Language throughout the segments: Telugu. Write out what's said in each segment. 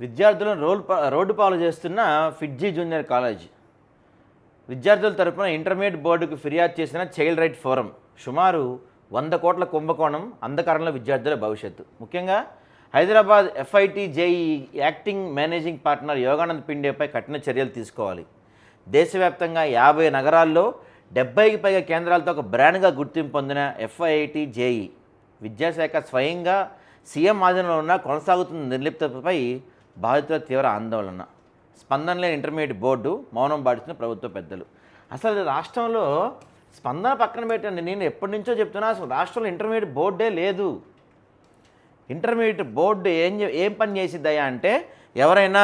విద్యార్థులను రోడ్ రోడ్డు పాలు చేస్తున్న ఫిడ్జీ జూనియర్ కాలేజ్. విద్యార్థుల తరపున ఇంటర్మీడియట్ బోర్డుకు ఫిర్యాదు చేసిన చైల్డ్ రైట్ ఫోరం సుమారు వంద కోట్ల కుంభకోణం అంధకారంలో విద్యార్థుల భవిష్యత్తు. ముఖ్యంగా Hyderabad FIIT JEE acting managing partner Yoganand పిండేపై కఠిన చర్యలు తీసుకోవాలి. దేశవ్యాప్తంగా యాభై నగరాల్లో డెబ్బైకి పైగా కేంద్రాలతో ఒక బ్రాండ్గా గుర్తింపు పొందిన ఎఫ్ఐఐటి జేఈ విద్యాశాఖ స్వయంగా సీఎం ఆధీనంలో ఉన్న కొనసాగుతున్న నిర్లిప్తపై బాధితుల తీవ్ర ఆందోళన స్పందన లేని ఇంటర్మీడియట్ బోర్డు మౌనం పాటిస్తున్న ప్రభుత్వ పెద్దలు. అసలు రాష్ట్రంలో స్పందన పక్కన పెట్టండి. నేను ఎప్పటి నుంచో చెప్తున్నా అసలు రాష్ట్రంలో ఇంటర్మీడియట్ బోర్డే లేదు. ఇంటర్మీడియట్ బోర్డు ఏం ఏం పని చేసిద్దయా అంటే ఎవరైనా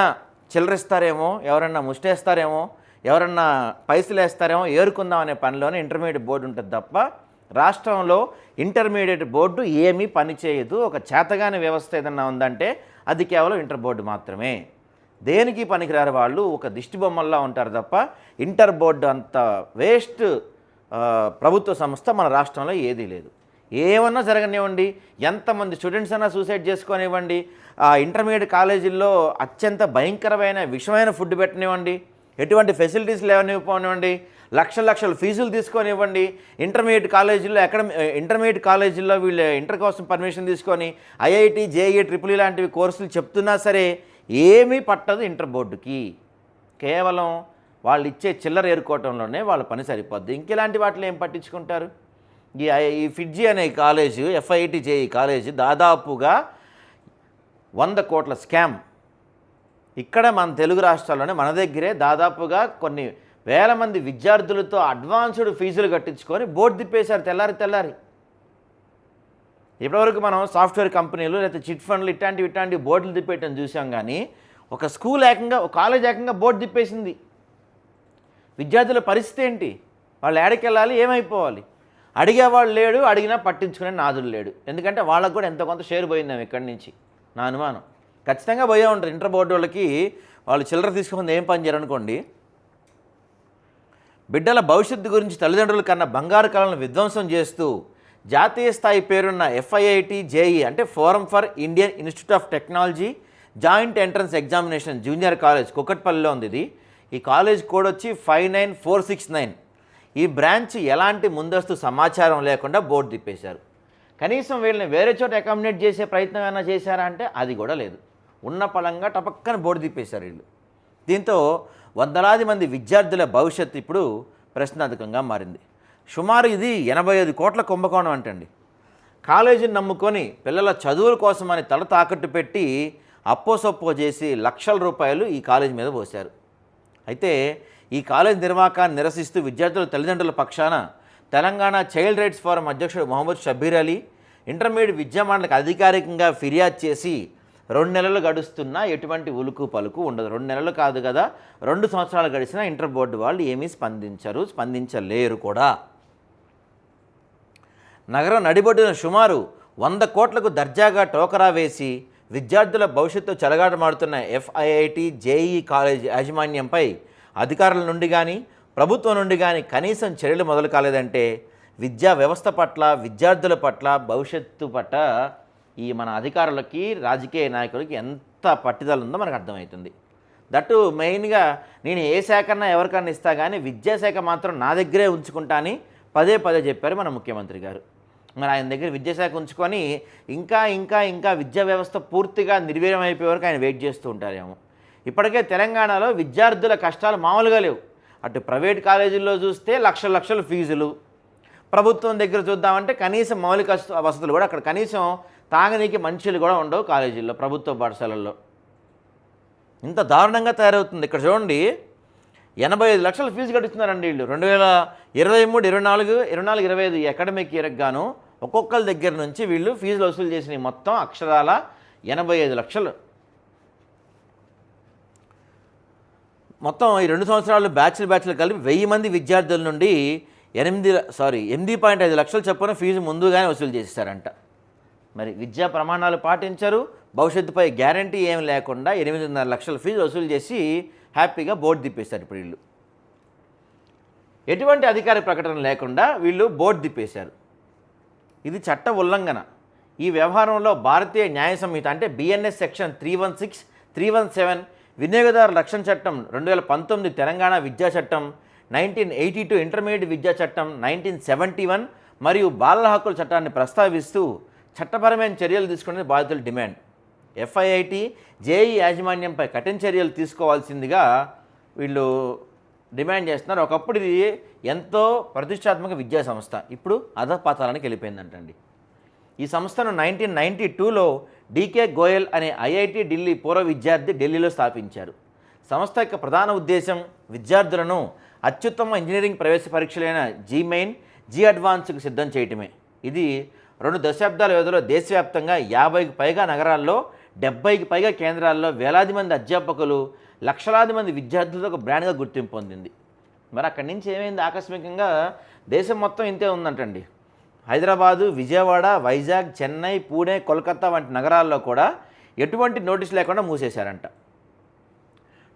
చిల్లరిస్తారేమో ఎవరైనా ముష్టేస్తారేమో ఎవరన్నా పైసలు వేస్తారేమో ఏరుకుందాం అనే పనిలోనే ఇంటర్మీడియట్ బోర్డు ఉంటుంది తప్ప రాష్ట్రంలో ఇంటర్మీడియట్ బోర్డు ఏమీ పని చేయదు ఒక చేతగాని వ్యవస్థ ఏదన్నా ఉందంటే అది కేవలం ఇంటర్ బోర్డు మాత్రమే. దేనికి పనికిరారు వాళ్ళు? ఒక దిష్టి బొమ్మల్లా ఉంటారు తప్ప ఇంటర్ బోర్డు అంత వేస్ట్ ప్రభుత్వ సంస్థ మన రాష్ట్రంలో ఏదీ లేదు. ఏమన్నా జరగనివ్వండి. ఎంతమంది స్టూడెంట్స్ అయినా సూసైడ్ చేసుకొనివ్వండి. ఆ ఇంటర్మీడియట్ కాలేజీల్లో అత్యంత భయంకరమైన విషమైన ఫుడ్ పెట్టనివ్వండి. ఎటువంటి ఫెసిలిటీస్ లేవనివ్వనివ్వండి. లక్షల లక్షల ఫీజులు తీసుకొనివ్వండి ఇంటర్మీడియట్ కాలేజీల్లో ఎక్కడ ఇంటర్మీడియట్ కాలేజీల్లో వీళ్ళు ఇంటర్ కోసం పర్మిషన్ తీసుకొని ఐఐటి జేఈ ట్రిపుల్ లాంటివి కోర్సులు చెప్తున్నా సరే ఏమీ పట్టదు ఇంటర్ బోర్డుకి. కేవలం వాళ్ళు ఇచ్చే చిల్లర ఏరుకోవటంలోనే వాళ్ళ పని సరిపోద్ది. ఇంకెలాంటి వాటిలో ఏం పట్టించుకుంటారు? ఈ ఐ- ఈ ఫిడ్జీ అనే కాలేజు ఎఫ్ఐటి జేఈ కాలేజీ దాదాపుగా వంద కోట్ల స్కామ్. ఇక్కడ మన తెలుగు రాష్ట్రాల్లోనే మన దగ్గరే దాదాపుగా కొన్ని వేల మంది విద్యార్థులతో అడ్వాన్స్డ్ ఫీజులు కట్టించుకొని బోర్డు తిప్పేశారు తెల్లారి తెల్లారి. ఇప్పటివరకు మనం సాఫ్ట్వేర్ కంపెనీలు లేకపోతే చిట్ ఫండ్లు ఇట్లాంటివి ఇట్లాంటి బోర్డులు తిప్పేయటం చూసాం కానీ ఒక స్కూల్ ఏకంగా ఒక కాలేజ్ ఏకంగా బోర్డు తిప్పేసింది. విద్యార్థుల పరిస్థితి ఏంటి? వాళ్ళు ఏడకి వెళ్ళాలి ఏమైపోవాలి? అడిగేవాళ్ళు లేడు అడిగినా పట్టించుకునే నాదులు లేడు. ఎందుకంటే వాళ్ళకు కూడా ఎంతో కొంత షేర్ పోయిందాం ఇక్కడి నుంచి. నా అనుమానం. ఖచ్చితంగా పోయే ఉంటారు. ఇంటర్ బోర్డు వాళ్ళకి వాళ్ళు చిల్లర తీసుకుని ఏం పని చేయాలనుకోండి బిడ్డల భవిష్యత్తు గురించి తల్లిదండ్రుల కన్నా బంగారు కళలను విధ్వంసం చేస్తూ జాతీయ స్థాయి పేరున్న ఎఫ్ఐఐటి జేఈ అంటే forum for Indian institute of technology joint entrance examination junior college కుక్కట్పల్లిలో ఉంది ఇది. ఈ కాలేజ్ కోడ్ వచ్చి five nine four six nine ఈ బ్రాంచ్ ఎలాంటి ముందస్తు సమాచారం లేకుండా బోర్డు తిప్పేశారు. కనీసం వీళ్ళని వేరే చోట అకామిడేట్ చేసే ప్రయత్నం ఏమైనా చేశారా అంటే అది కూడా లేదు. ఉన్న పలంగా టపక్కన బోర్డు తిప్పేశారు వీళ్ళు. దీంతో వందలాది మంది విద్యార్థుల భవిష్యత్తు ఇప్పుడు ప్రశ్నార్థకంగా మారింది. సుమారు ఇది ఎనభై ఐదు కోట్ల కుంభకోణం అంటండి. కాలేజీని నమ్ముకొని పిల్లల చదువుల కోసమని తల తాకట్టు పెట్టి అప్పోసొప్పో చేసి లక్షల రూపాయలు ఈ కాలేజీ మీద పోశారు. అయితే ఈ కాలేజ్ నిర్వాహకాన్ని నిరసిస్తూ విద్యార్థుల తల్లిదండ్రుల పక్షాన తెలంగాణ చైల్డ్ రైట్స్ ఫోరం అధ్యక్షుడు మొహమ్మద్ షబీర్ అలీ ఇంటర్మీడియట్ విద్యామండలికి అధికారికంగా ఫిర్యాదు చేసి రెండు నెలలు గడుస్తున్నా ఎటువంటి ఉలుకు పలుకు ఉండదు. రెండు నెలలు కాదు కదా రెండు సంవత్సరాలు గడిచినా ఇంటర్ బోర్డు వాళ్ళు ఏమీ స్పందించరు స్పందించలేరు కూడా. నగరం నడిబొడ్డున సుమారు వంద కోట్లకు దర్జాగా టోకరా వేసి విద్యార్థుల భవిష్యత్తు చెలగాటమాడుతున్న ఎఫ్ఐఐటి జేఈ కాలేజ్ యాజమాన్యంపై అధికారుల నుండి కానీ ప్రభుత్వం నుండి కానీ కనీసం చర్యలు మొదలు కాలేదంటే విద్యా వ్యవస్థ పట్ల విద్యార్థుల పట్ల భవిష్యత్తు పట్ల ఈ మన అధికారులకి రాజకీయ నాయకులకి ఎంత పట్టుదల ఉందో మనకు అర్థమవుతుంది. దట్టు మెయిన్గా నేను ఏ శాఖన్నా ఎవరికన్నా ఇస్తా కానీ విద్యాశాఖ మాత్రం నా దగ్గరే ఉంచుకుంటా అని పదే పదే చెప్పారు మన ముఖ్యమంత్రి గారు. మరి ఆయన దగ్గర విద్యాశాఖ ఉంచుకొని ఇంకా ఇంకా ఇంకా విద్యా వ్యవస్థ పూర్తిగా నిర్వీర్యం అయిపోయే వరకు ఆయన వెయిట్ చేస్తూ ఉంటారేమో. ఇప్పటికే తెలంగాణలో విద్యార్థుల కష్టాలు మామూలుగా లేవు. అటు ప్రైవేట్ కాలేజీల్లో చూస్తే లక్షల లక్షల ఫీజులు. ప్రభుత్వం దగ్గర చూద్దామంటే కనీసం మౌలిక వసతులు కూడా అక్కడ కనీసం తాగనీకి మంచిలు కూడా ఉండవు కాలేజీల్లో ప్రభుత్వ పాఠశాలల్లో. ఇంత దారుణంగా తయారవుతుంది. ఇక్కడ చూడండి ఎనభై ఐదు లక్షల ఫీజు కట్టిస్తున్నారండి వీళ్ళు. రెండు వేల ఇరవై మూడు ఇరవై నాలుగు ఇరవై నాలుగు ఇరవై ఐదు అకాడమిక్ ఇయర్కి గాను ఒక్కొక్కరి దగ్గర నుంచి వీళ్ళు ఫీజులు వసూలు చేసిన మొత్తం అక్షరాల ఎనభై ఐదు లక్షలు. మొత్తం ఈ రెండు సంవత్సరాలు బ్యాచ్లు బ్యాచ్లు కలిపి వెయ్యి మంది విద్యార్థుల నుండి ఎనిమిది సారీ ఎనిమిది పాయింట్ ఐదు లక్షలు చొప్పున ఫీజు ముందుగానే వసూలు చేసేసారంట మరి విద్యా ప్రమాణాలు పాటించరు భవిష్యత్తుపై గ్యారంటీ ఏం లేకుండా ఎనిమిదిన్నర లక్షల ఫీజు వసూలు చేసి హ్యాపీగా బోర్డు తిప్పేశారు ఇప్పుడు వీళ్ళు. ఎటువంటి అధికార ప్రకటన లేకుండా వీళ్ళు బోర్డు తిప్పేశారు. ఇది చట్ట ఉల్లంఘన. ఈ వ్యవహారంలో భారతీయ న్యాయ సంహిత అంటే BNS section three one six three one seven వినియోగదారు రక్షణ చట్టం రెండు వేల పంతొమ్మిది తెలంగాణ విద్యా చట్టం నైన్టీన్ ఎయిటీ టూ ఇంటర్మీడియట్ విద్యా చట్టం నైన్టీన్ సెవెంటీ వన్ మరియు బాలల హక్కుల చట్టాన్ని ప్రస్తావిస్తూ చట్టపరమైన చర్యలు తీసుకునే బాధితుల డిమాండ్. ఎఫ్ఐఐటి జేఈ యాజమాన్యంపై కఠిన చర్యలు తీసుకోవాల్సిందిగా వీళ్ళు డిమాండ్ చేస్తున్నారు. ఒకప్పుడు ఇది ఎంతో ప్రతిష్టాత్మక విద్యా సంస్థ. ఇప్పుడు అధపాతాలానికి వెళ్ళిపోయిందంటండి. ఈ సంస్థను నైన్టీన్ నైన్టీ టూలో డీకే గోయల్ అనే ఐఐటి ఢిల్లీ పూర్వ విద్యార్థి ఢిల్లీలో స్థాపించారు. సంస్థ యొక్క ప్రధాన ఉద్దేశం విద్యార్థులను అత్యుత్తమ ఇంజనీరింగ్ ప్రవేశ పరీక్షలైన జీ మెయిన్ జీ అడ్వాన్స్కు సిద్ధం చేయటమే. ఇది రెండు దశాబ్దాల వ్యవధిలో దేశవ్యాప్తంగా యాభైకి పైగా నగరాల్లో డెబ్బైకి పైగా కేంద్రాల్లో వేలాది మంది అధ్యాపకులు లక్షలాది మంది విద్యార్థులతో ఒక బ్రాండ్గా గుర్తింపు పొందింది. మరి అక్కడి నుంచి ఏమైంది? ఆకస్మికంగా దేశం మొత్తం ఇంతే ఉందంటండి. హైదరాబాదు విజయవాడ వైజాగ్ చెన్నై పూణే కోల్కతా వంటి నగరాల్లో కూడా ఎటువంటి నోటీస్ లేకుండా మూసేశారంట.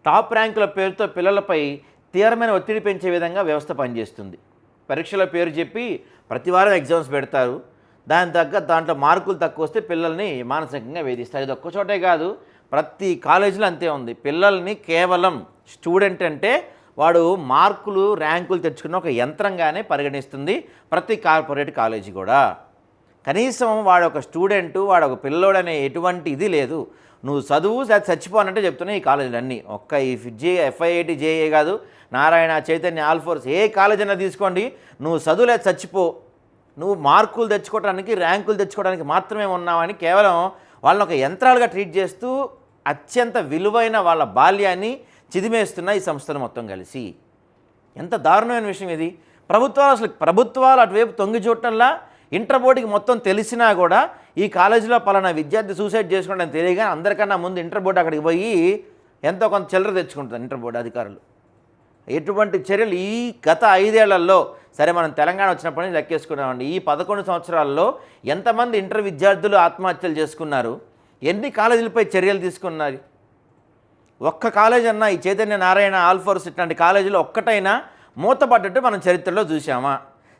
టాప్ ర్యాంకుల పేరుతో పిల్లలపై తీవ్రమైన ఒత్తిడి పెంచే విధంగా వ్యవస్థ పనిచేస్తుంది. పరీక్షల పేరు చెప్పి ప్రతి వారం ఎగ్జామ్స్ పెడతారు. దాని తగ్గ దాంట్లో మార్కులు తక్కువ వస్తే పిల్లల్ని మానసికంగా వేధిస్తారు. ఇది ఒక్క చోటే కాదు ప్రతి కాలేజీలో అంతే ఉంది. పిల్లల్ని కేవలం స్టూడెంట్ అంటే వాడు మార్కులు ర్యాంకులు తెచ్చుకున్న ఒక యంత్రంగానే పరిగణిస్తుంది ప్రతి కార్పొరేట్ కాలేజీ కూడా. కనీసం వాడు ఒక స్టూడెంట్ వాడు ఒక పిల్లోడు అనే ఎటువంటి ఇది లేదు. నువ్వు చదువు అది చచ్చిపోనంటే చెప్తున్నాయి ఈ కాలేజీలు అన్నీ ఒక్క ఈ జే ఎఫ్ఐఐటి జేఏ కాదు నారాయణ చైతన్య ఆల్ఫోర్స్ ఏ కాలేజ్ అయినా తీసుకోండి. నువ్వు చదువులే చచ్చిపో. నువ్వు మార్కులు తెచ్చుకోవడానికి ర్యాంకులు తెచ్చుకోవడానికి మాత్రమే ఉన్నావని కేవలం వాళ్ళని ఒక యంత్రాలుగా ట్రీట్ చేస్తూ అత్యంత విలువైన వాళ్ళ బాల్యాన్ని చిదిమేస్తున్న ఈ సంస్థలు మొత్తం కలిసి. ఎంత దారుణమైన విషయం ఇది. ప్రభుత్వాలు అసలు ప్రభుత్వాలు అటువైపు తొంగి చూడటంలా ఇంటర్ బోర్డుకి మొత్తం తెలిసినా కూడా ఈ కాలేజీలో పలానా విద్యార్థి సూసైడ్ చేసుకోవడం తెలియగా అందరికన్నా ముందు ఇంటర్ బోర్డు అక్కడికి పోయి ఎంతో కొంత చిల్లర తెచ్చుకుంటుంది ఇంటర్ బోర్డు అధికారులు. ఎటువంటి చర్యలు ఈ గత ఐదేళ్ళలో సరే మనం తెలంగాణ వచ్చినప్పటి నుంచి లెక్కేసుకున్నామండి. ఈ పదకొండు సంవత్సరాల్లో ఎంతమంది ఇంటర్ విద్యార్థులు ఆత్మహత్యలు చేసుకున్నారు? ఎన్ని కాలేజీలపై చర్యలు తీసుకున్నారు? ఒక్క కాలేజ్ అన్నా ఈ చైతన్య నారాయణ ఆల్ఫోర్స్ ఇట్లాంటి కాలేజీలో ఒక్కటైనా మూతపడ్డట్టు మనం చరిత్రలో చూసామా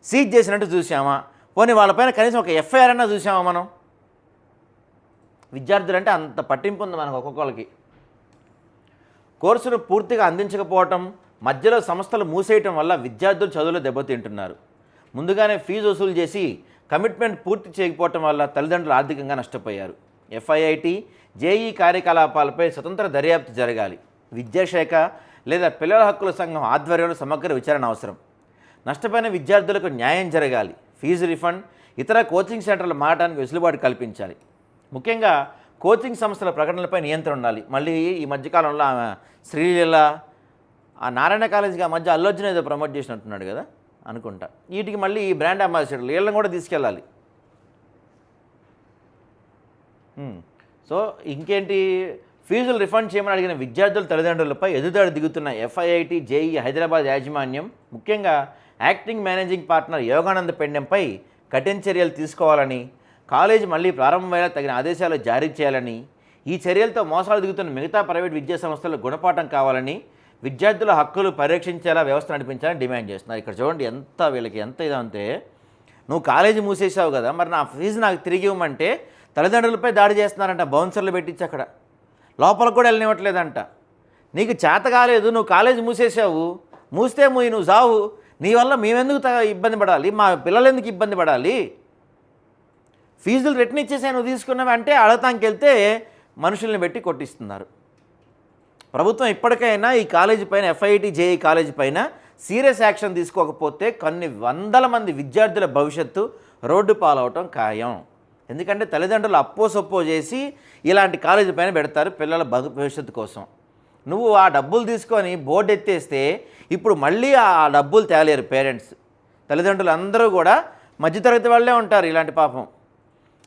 సీజ్ చేసినట్టు చూసామా పోనీ వాళ్ళపైన కనీసం ఒక ఎఫ్ఐఆర్ అన్నా చూసామా మనం? విద్యార్థులంటే అంత పట్టింపు ఉంది మనకు ఒక్కొక్కరికి కోర్సును పూర్తిగా అందించకపోవటం మధ్యలో సంస్థలు మూసేయటం వల్ల విద్యార్థులు చదువులో దెబ్బతింటున్నారు. ముందుగానే ఫీజు వసూలు చేసి కమిట్మెంట్ పూర్తి చేయకపోవటం వల్ల తల్లిదండ్రులు ఆర్థికంగా నష్టపోయారు. ఎఫ్ఐఐటి జేఈ కార్యకలాపాలపై స్వతంత్ర దర్యాప్తు జరగాలి. విద్యాశాఖ లేదా పిల్లల హక్కుల సంఘం ఆధ్వర్యంలో సమగ్ర విచారణ అవసరం. నష్టపోయిన విద్యార్థులకు న్యాయం జరగాలి. ఫీజు రిఫండ్ ఇతర కోచింగ్ సెంటర్లు మారడానికి వెసులుబాటు కల్పించాలి. ముఖ్యంగా కోచింగ్ సంస్థల ప్రకటనలపై నియంత్రణ ఉండాలి. మళ్ళీ ఈ మధ్యకాలంలో శ్రీలీల ఆ నారాయణ కాలేజీకి ఆ మధ్య అల్లర్జున ఏదో ప్రమోట్ చేసినట్టున్నాడు కదా అనుకుంటా. వీటికి మళ్ళీ ఈ బ్రాండ్ అంబాసిడర్లు వీళ్ళని కూడా తీసుకెళ్ళాలి. Hmm. సో ఇంకేంటి? ఫీజులు రిఫండ్ చేయమని అడిగిన విద్యార్థుల తల్లిదండ్రులపై ఎదుదాడి దిగుతున్న ఎఫ్ఐఐటి జేఈ హైదరాబాద్ యాజమాన్యం ముఖ్యంగా యాక్టింగ్ మేనేజింగ్ పార్ట్నర్ యోగానంద పెండెంపై కఠిన చర్యలు తీసుకోవాలని కాలేజీ మళ్ళీ ప్రారంభమైన తగిన ఆదేశాలు జారీ చేయాలని ఈ చర్యలతో మోసాలు దిగుతున్న మిగతా ప్రైవేట్ విద్యా సంస్థలు గుణపాఠం కావాలని విద్యార్థుల హక్కులు పరిరక్షించేలా వ్యవస్థ నడిపించాలని డిమాండ్ చేస్తున్నారు. ఇక్కడ చూడండి ఎంత వీళ్ళకి ఎంత ఇదంటే నువ్వు కాలేజీ మూసేసావు కదా మరి నా ఫీజు నాకు తిరిగి ఇవ్వమంటే తల్లిదండ్రులపై దాడి చేస్తున్నారంట బౌన్సర్లు పెట్టించి అక్కడ. లోపల కూడా వెళ్ళనివ్వట్లేదంట. నీకు చేత కాలేదు నువ్వు కాలేజీ మూసేసావు మూస్తే మూయి నువ్వు సావు నీ వల్ల మేమెందుకు ఇబ్బంది పడాలి? మా పిల్లలు ఎందుకు ఇబ్బంది పడాలి? ఫీజులు రిటర్న్ ఇచ్చేసా నువ్వు తీసుకున్నావు అంటే అడగటానికి వెళ్తే మనుషుల్ని పెట్టి కొట్టిస్తున్నారు. ప్రభుత్వం ఇప్పటికైనా ఈ కాలేజీ పైన ఎఫ్ఐటి జేఈ కాలేజీ పైన సీరియస్ యాక్షన్ తీసుకోకపోతే కొన్ని వందల మంది విద్యార్థుల భవిష్యత్తు రోడ్డు పాలవటం ఖాయం. ఎందుకంటే తల్లిదండ్రులు అప్పో సొప్పో చేసి ఇలాంటి కాలేజీ పైన పెడతారు పిల్లల భవి- భవిష్యత్తు కోసం. నువ్వు ఆ డబ్బులు తీసుకొని బోర్డు ఎత్తేస్తే ఇప్పుడు మళ్ళీ ఆ డబ్బులు తేలేరు పేరెంట్స్. తల్లిదండ్రులు అందరూ కూడా మధ్యతరగతి వాళ్ళే ఉంటారు ఇలాంటి పాపం.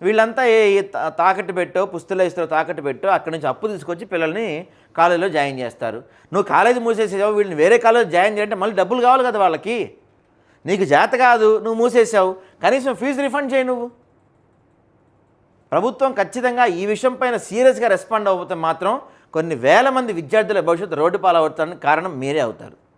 వీళ్ళంతా ఏ తా- తాకట్టు పెట్టో పుస్తుల ఇస్తారో తాకట్టు పెట్టో అక్కడి నుంచి అప్పు తీసుకొచ్చి పిల్లల్ని కాలేజీలో జాయిన్ చేస్తారు. నువ్వు కాలేజీ మూసేసావు వీళ్ళని వేరే కాలేజ్ జాయిన్ చేయాలంటే మళ్ళీ డబ్బులు కావాలి కదా వాళ్ళకి. నీకు జాత కాదు నువ్వు మూసేసావు. కనీసం ఫీజు రిఫండ్ చేయి నువ్వు. ప్రభుత్వం ఖచ్చితంగా ఈ విషయం పైన సీరియస్గా రెస్పాండ్ అవ్వతే మాత్రం కొన్ని వేల మంది విద్యార్థుల భవిష్యత్తు రోడ్డు పాలవుతానికి కారణం మీరే అవుతారు.